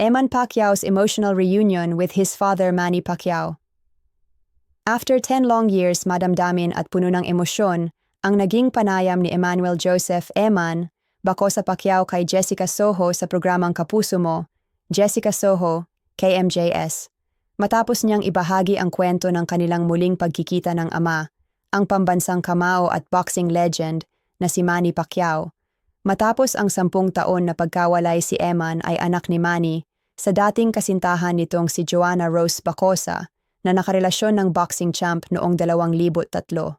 Eman Pacquiao's emotional reunion with his father Manny Pacquiao. After 10 long years madamdamin at puno ng emosyon, ang naging panayam ni Emmanuel Joseph Eman, bako sa Pacquiao kay Jessica Soho sa programang Kapuso Mo, Jessica Soho, KMJS. Matapos niyang ibahagi ang kwento ng kanilang muling pagkikita ng ama, ang pambansang kamao at boxing legend na si Manny Pacquiao. Matapos ang sampung taon na pagkawalay si Eman ay anak ni Manny sa dating kasintahan nitong si Joanna Rose Bacosa na nakarelasyon ng boxing champ noong 2003.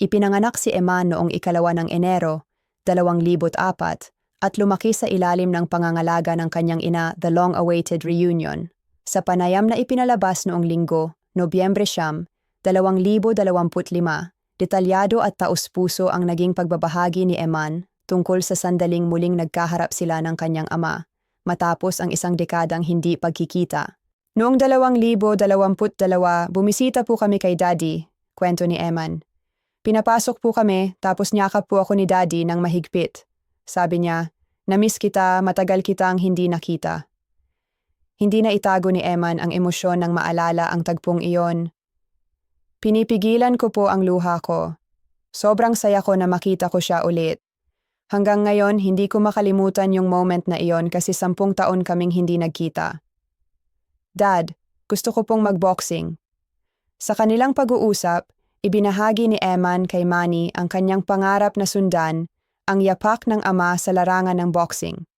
Ipinanganak si Eman noong ikalawa ng Enero, 2004 at lumaki sa ilalim ng pangangalaga ng kanyang ina the long-awaited reunion. Sa panayam na ipinalabas noong linggo, Nobyembre siyam, 2025, detalyado at taus-puso ang naging pagbabahagi ni Eman tungkol sa sandaling muling nagkaharap sila ng kanyang ama, matapos ang isang dekadang hindi pagkikita. Noong 2022, bumisita po kami kay Daddy, kwento ni Eman. Pinapasok po kami, tapos niyakap po ako ni Daddy ng mahigpit. Sabi niya, namiss kita, matagal kitang hindi nakita. Hindi na itago ni Eman ang emosyon ng maalala ang tagpong iyon. Pinipigilan ko po ang luha ko. Sobrang saya ko na makita ko siya ulit. Hanggang ngayon, hindi ko makalimutan yung moment na iyon kasi sampung taon kaming hindi nagkita. Dad, gusto ko pong magboxing. Sa kanilang pag-uusap, ibinahagi ni Eman kay Manny ang kanyang pangarap na sundan, ang yapak ng ama sa larangan ng boxing.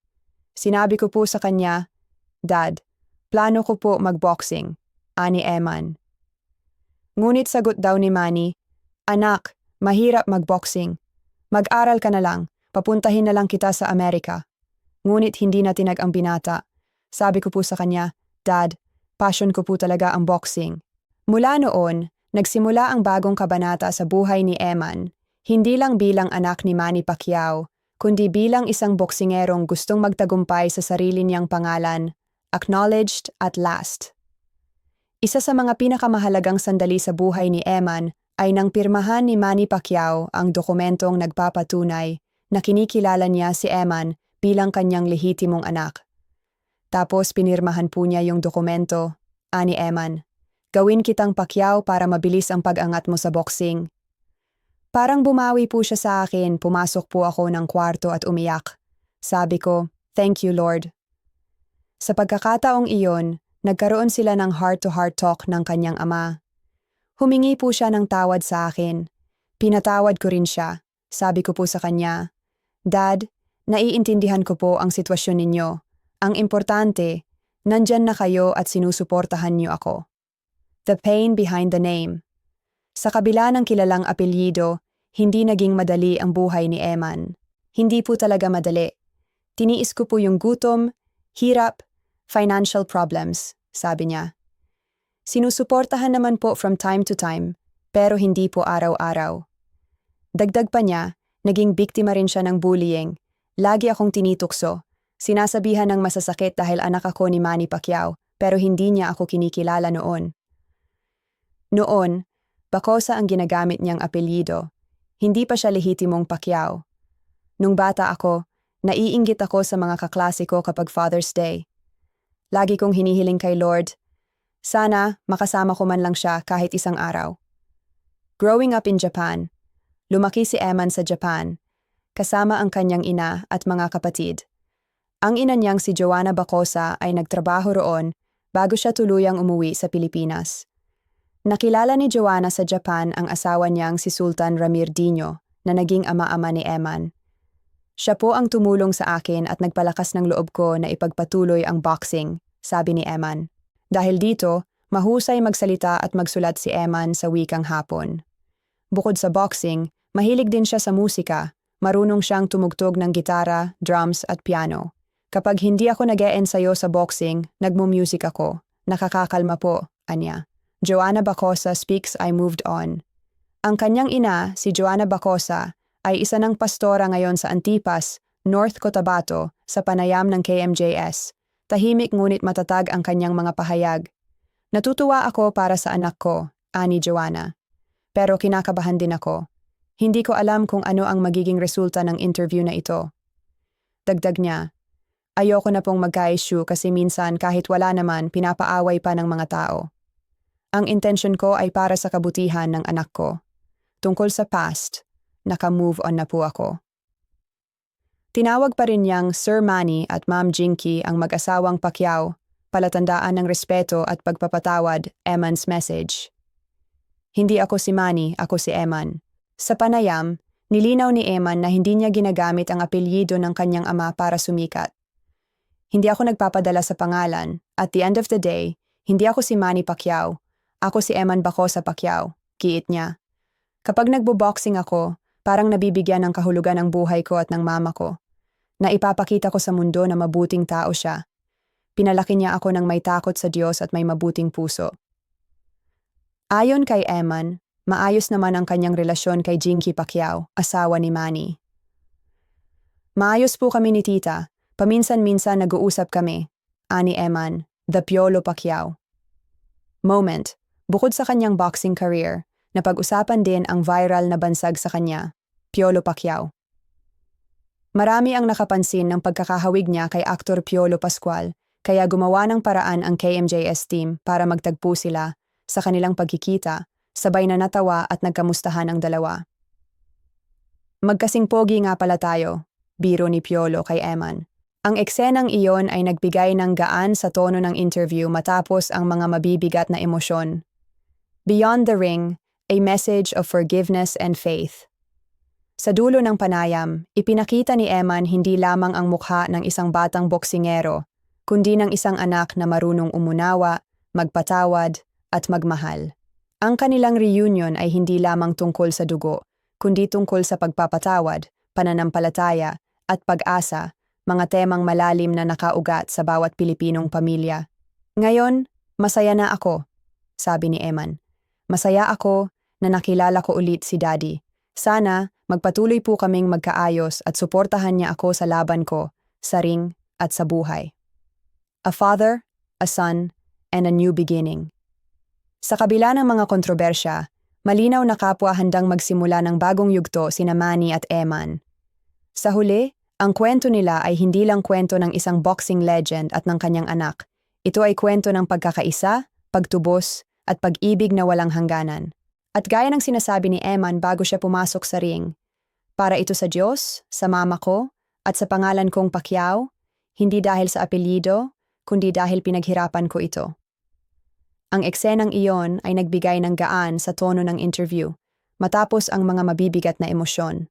Sinabi ko po sa kanya, Dad, Plano ko po magboxing, ani Eman. Ngunit sagot daw ni Manny, Anak, mahirap magboxing. Mag-aral ka na lang, papuntahin na lang kita sa Amerika. Ngunit hindi na tinag ang binata. Sabi ko po sa kanya, Dad, passion ko po talaga ang boxing. Mula noon, nagsimula ang bagong kabanata sa buhay ni Eman, hindi lang bilang anak ni Manny Pacquiao, kundi bilang isang boksingerong gustong magtagumpay sa sarili niyang pangalan acknowledged at last. Isa sa mga pinakamahalagang sandali sa buhay ni Eman ay nang pirmahan ni Manny Pacquiao ang dokumentong nagpapatunay na kinikilala niya si Eman bilang kanyang lehitimong anak. Tapos pinirmahan po niya yung dokumento, ani Eman, gawin kitang Pacquiao para mabilis ang pag-angat mo sa boxing. Parang bumawi po siya sa akin, pumasok po ako ng kwarto at umiyak. Sabi ko, thank you Lord, sa pagkakataong iyon, nagkaroon sila ng heart-to-heart talk ng kanyang ama. Humingi po siya ng tawad sa akin. Pinatawad ko rin siya. Sabi ko po sa kanya, Dad, naiintindihan ko po ang sitwasyon ninyo. Ang importante, nandyan na kayo at sinusuportahan niyo ako. The pain behind the name. Sa kabila ng kilalang apelyido, hindi naging madali ang buhay ni Eman. Hindi po talaga madali. Tiniis ko po yung gutom, hirap, financial problems, sabi niya. Sinusuportahan naman po from time to time, pero hindi po araw-araw. Dagdag pa niya, naging biktima rin siya ng bullying. Lagi akong tinitukso. Sinasabihan ng masasakit dahil anak ako ni Manny Pacquiao, pero hindi niya ako kinikilala noon. Noon, Bacosa ang ginagamit niyang apelyido. Hindi pa siya lehitimong Pacquiao. Nung bata ako, naiinggit ako sa mga kaklase ko kapag Father's Day. Lagi kong hinihiling kay Lord, sana makasama ko man lang siya kahit isang araw. Growing up in Japan, lumaki si Eman sa Japan, kasama ang kanyang ina at mga kapatid. Ang ina niyang si Joanna Bacosa ay nagtrabaho roon bago siya tuluyang umuwi sa Pilipinas. Nakilala ni Joanna sa Japan ang asawa niyang si Sultan Ramirdino na naging ama-ama ni Eman. Siya po ang tumulong sa akin at nagpalakas ng loob ko na ipagpatuloy ang boxing, sabi ni Eman. Dahil dito, mahusay magsalita at magsulat si Eman sa wikang hapon. Bukod sa boxing, mahilig din siya sa musika, marunong siyang tumugtog ng gitara, drums at piano. Kapag hindi ako nag ensayo sa boxing, nagmo-music ako. Nakakakalma po, anya. Joanna Bacosa speaks I moved on. Ang kanyang ina, si Joanna Bacosa, ay isa ng pastora ngayon sa Antipas, North Cotabato, sa panayam ng KMJS. Tahimik ngunit matatag ang kanyang mga pahayag. Natutuwa ako para sa anak ko, ani Joanna. Pero kinakabahan din ako. Hindi ko alam kung ano ang magiging resulta ng interview na ito. Dagdag niya, Ayoko na pong magka-issue kasi minsan kahit wala naman, pinapaaway pa ng mga tao. Ang intention ko ay para sa kabutihan ng anak ko. Tungkol sa past, naka-move on na po ako. Tinawag pa rin niyang Sir Manny at Ma'am Jinky ang mag-asawang Pacquiao, palatandaan ng respeto at pagpapatawad, Eman's message. Hindi ako si Manny, ako si Eman. Sa panayam, nilinaw ni Eman na hindi niya ginagamit ang apelyido ng kanyang ama para sumikat. Hindi ako nagpapadala sa pangalan. At the end of the day, hindi ako si Manny Pacquiao. Ako si Eman Bacosa Pacquiao. Kiit niya. Kapag nagbo-boxing ako, parang nabibigyan ng kahulugan ng buhay ko at ng mama ko. Na ipapakita ko sa mundo na mabuting tao siya. Pinalaki niya ako ng may takot sa Diyos at may mabuting puso. Ayon kay Eman, maayos naman ang kanyang relasyon kay Jinky Pacquiao, asawa ni Manny. Maayos po kami ni tita, Paminsan-minsan nag-uusap kami, ani Eman, the Piolo Pacquiao. Moment, bukod sa kanyang boxing career, napag-usapan din ang viral na bansag sa kanya, Piolo Pacquiao. Marami ang nakapansin ng pagkakahawig niya kay aktor Piolo Pascual, kaya gumawa ng paraan ang KMJS team para magtagpo sila sa kanilang pagkikita, sabay na natawa at nagkamustahan ang dalawa. Magkasing pogi nga pala tayo, biro ni Piolo kay Eman. Ang eksenang iyon ay nagbigay ng gaan sa tono ng interview matapos ang mga mabibigat na emosyon. Beyond the ring, a message of forgiveness and faith. Sa dulo ng panayam, ipinakita ni Eman hindi lamang ang mukha ng isang batang boksingero, kundi ng isang anak na marunong umunawa, magpatawad, at magmahal. Ang kanilang reunion ay hindi lamang tungkol sa dugo, kundi tungkol sa pagpapatawad, pananampalataya, at pag-asa mga temang malalim na nakaugat sa bawat Pilipinong pamilya. Ngayon, masaya na ako, sabi ni Eman. Masaya ako na nakilala ko ulit si Daddy. Sana magpatuloy po kaming magkaayos at suportahan niya ako sa laban ko, sa ring at sa buhay. A father, a son, and a new beginning. Sa kabila ng mga kontrobersya, malinaw na kapwa handang magsimula ng bagong yugto sina Manny at Eman. Sa huli, ang kwento nila ay hindi lang kwento ng isang boxing legend at ng kanyang anak. Ito ay kwento ng pagkakaisa, pagtubos, at pag-ibig na walang hangganan. At gaya ng sinasabi ni Eman bago siya pumasok sa ring, para ito sa Diyos, sa mama ko, at sa pangalan kong Pacquiao, hindi dahil sa apelyido, kundi dahil pinaghirapan ko ito. Ang eksenang iyon ay nagbigay ng gaan sa tono ng interview, matapos ang mga mabibigat na emosyon.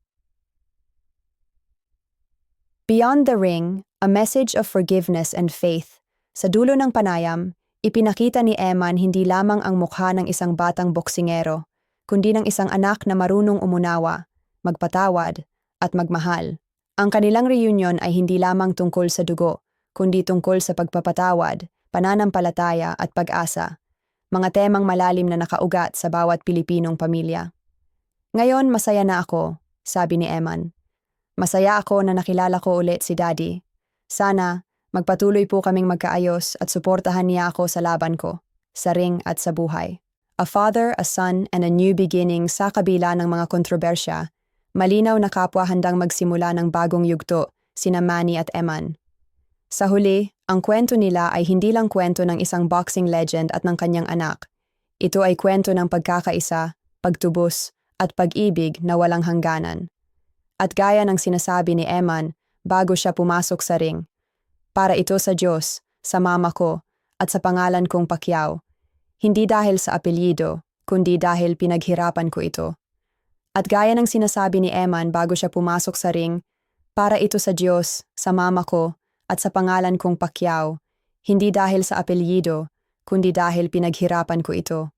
Beyond the ring, a message of forgiveness and faith. Sa dulo ng panayam, ipinakita ni Eman hindi lamang ang mukha ng isang batang boksingero, kundi ng isang anak na marunong umunawa, magpatawad, at magmahal. Ang kanilang reunion ay hindi lamang tungkol sa dugo, kundi tungkol sa pagpapatawad, pananampalataya at pag-asa, mga temang malalim na nakaugat sa bawat Pilipinong pamilya. Ngayon masaya na ako, sabi ni Eman. Masaya ako na nakilala ko ulit si Daddy. Sana, magpatuloy po kaming magkaayos at suportahan niya ako sa laban ko, sa ring at sa buhay. A father, a son, and a new beginning sa kabila ng mga kontrobersya, malinaw na kapwa handang magsimula ng bagong yugto, sina Manny at Eman. Sa huli, ang kwento nila ay hindi lang kwento ng isang boxing legend at ng kanyang anak. Ito ay kwento ng pagkakaisa, pagtubos, at pag-ibig na walang hangganan. At gaya ng sinasabi ni Eman bago siya pumasok sa ring, para ito sa Diyos, sa mama ko, at sa pangalan kong Pacquiao, hindi dahil sa apelyido, kundi dahil pinaghirapan ko ito. At gaya ng sinasabi ni Eman bago siya pumasok sa ring, para ito sa Diyos, sa mama ko, at sa pangalan kong Pacquiao, hindi dahil sa apelyido, kundi dahil pinaghirapan ko ito.